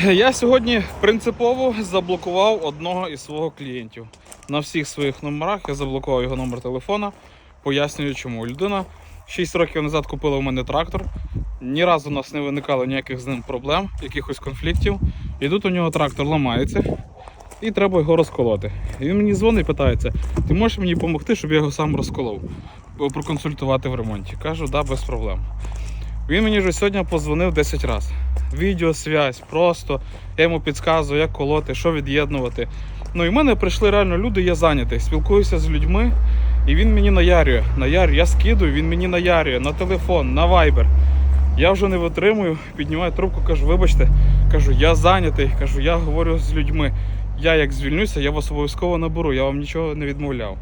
Я сьогодні принципово заблокував одного із свого клієнтів. На всіх своїх номерах я заблокував його номер телефона. Пояснюю чому. Людина 6 років назад купила у мене трактор. Ні разу у нас не виникало ніяких з ним проблем, якихось конфліктів. І тут у нього трактор ламається, і треба його розколоти. І він мені дзвонить і питається: ти можеш мені допомогти, щоб я його сам розколов, проконсультувати в ремонті. Кажу, да, без проблем. Він мені вже сьогодні позвонив 10 разів. Відеосвязь, просто я йому підказую, як колоти, що від'єднувати. Ну і в мене прийшли реально люди, я зайнятий. Спілкуюся з людьми, і він мені наярює. Наярює, я скидую, він мені наярює на телефон, на вайбер. Я вже не витримую, піднімаю трубку, кажу, вибачте, кажу, я зайнятий, кажу, я говорю з людьми. Я як звільнюся, я вас обов'язково наберу, я вам нічого не відмовляв.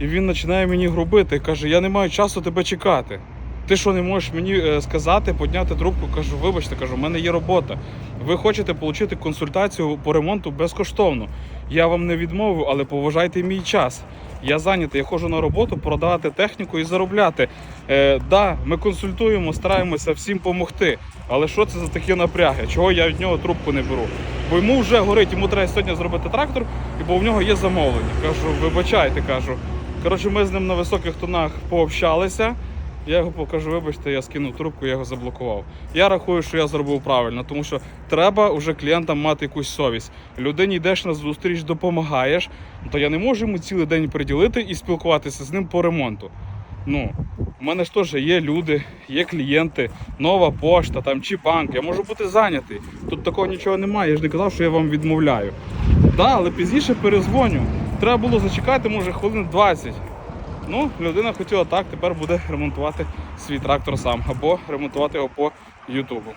І він починає мені грубити, каже, я не маю часу тебе чекати. Ти що не можеш мені е, сказати, підняти трубку? Кажу, вибачте, кажу, в мене є робота. Ви хочете отримати консультацію по ремонту безкоштовно. Я вам не відмовив, але поважайте мій час. Я зайнятий, я ходжу на роботу, продавати техніку і заробляти. Е, да, ми консультуємо, стараємося всім допомогти. Але що це за такі напряги? Чого я від нього трубку не беру? Бо йому вже горить, йому треба сьогодні зробити трактор, і бо в нього є замовлення. Кажу, вибачайте, кажу. Коротше, ми з ним на високих тонах пообщалися. Я його покажу, вибачте, я скинув трубку, я його заблокував. Я рахую, що я зробив правильно, тому що треба вже клієнтам мати якусь совість. Людині йдеш на зустріч, допомагаєш, то я не можу йому цілий день приділити і спілкуватися з ним по ремонту. Ну, у мене ж теж є люди, є клієнти, нова пошта там чи банк. Я можу бути зайнятий. Тут такого нічого немає. Я ж не казав, що я вам відмовляю. Так, да, але пізніше перезвоню. Треба було зачекати, може, хвилин 20. Ну, людина хотіла так, тепер буде ремонтувати свій трактор сам або ремонтувати його по Ютубу.